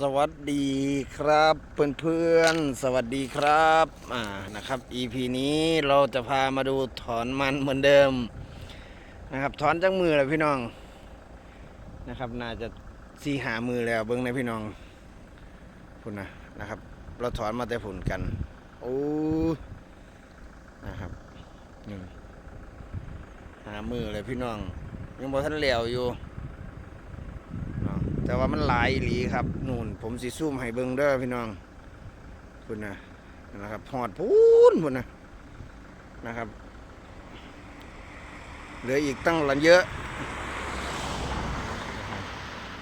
สวัสดีครับเพื่อนๆ สวัสดีครับอ่านะครับ EP นี้เราจะพามาดูถอนมันเหมือนเดิมนะครับถอนจากมือเลยพี่น้องนะครับ น่าจะสีหามือแล้วเบิ้งในะพี่น้องพุ่นนะนะครับ เราถอนมาแต่ผุนกันโอ้นะครับนี่หามือเลยพี่น้อง ยังบ่ทันเหลวอยู่ แต่ว่ามันหลายหลีครับนู่น ผมสิซูมให้เบิ่งเด้อพี่น้องคุณนะนะครับหอดพูนพุ่นนะนะครับ เหลืออีกตั้งหลังเยอะ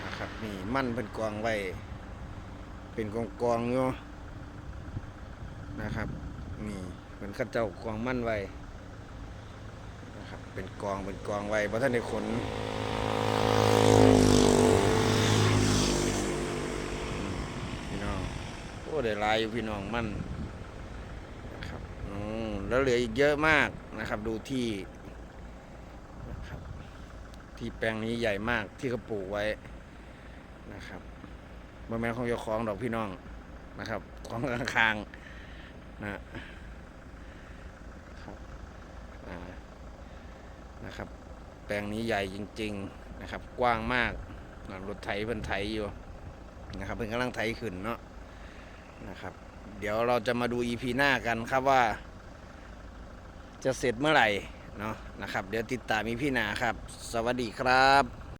นะครับนี่มั่นเป็นกองไว้เป็นกองกองอยู่นะครับนี่เป็นข้าเจ้ากองมั่นไว้นะครับเป็นกองเป็นกองไว้เพราะท่านได้ขน พี่น้องโอ้ได้ลายอยู่พี่น้องมันนะครับอืมแล้วเหลืออีกเยอะมากนะครับ ดูที่นะครับ ที่แปลงนี้ใหญ่มากที่เขาปลูกไว้นะครับบนแม่ของเจ้าของดอกพี่น้องนะครับ ของข้างๆนะครับนะครับ แปลงนี้ใหญ่จริง ๆนะครับ กว้างมากรถไถเพิ่นไถอยู่นะครับเป็นกำลังไถขึ้นเนาะ นะครับ เดี๋ยวเราจะมาดู EP หน้ากันครับว่า จะเสร็จเมื่อไหร่เนาะนะครับ เดี๋ยวติดตาม EP หน้าครับ สวัสดีครับ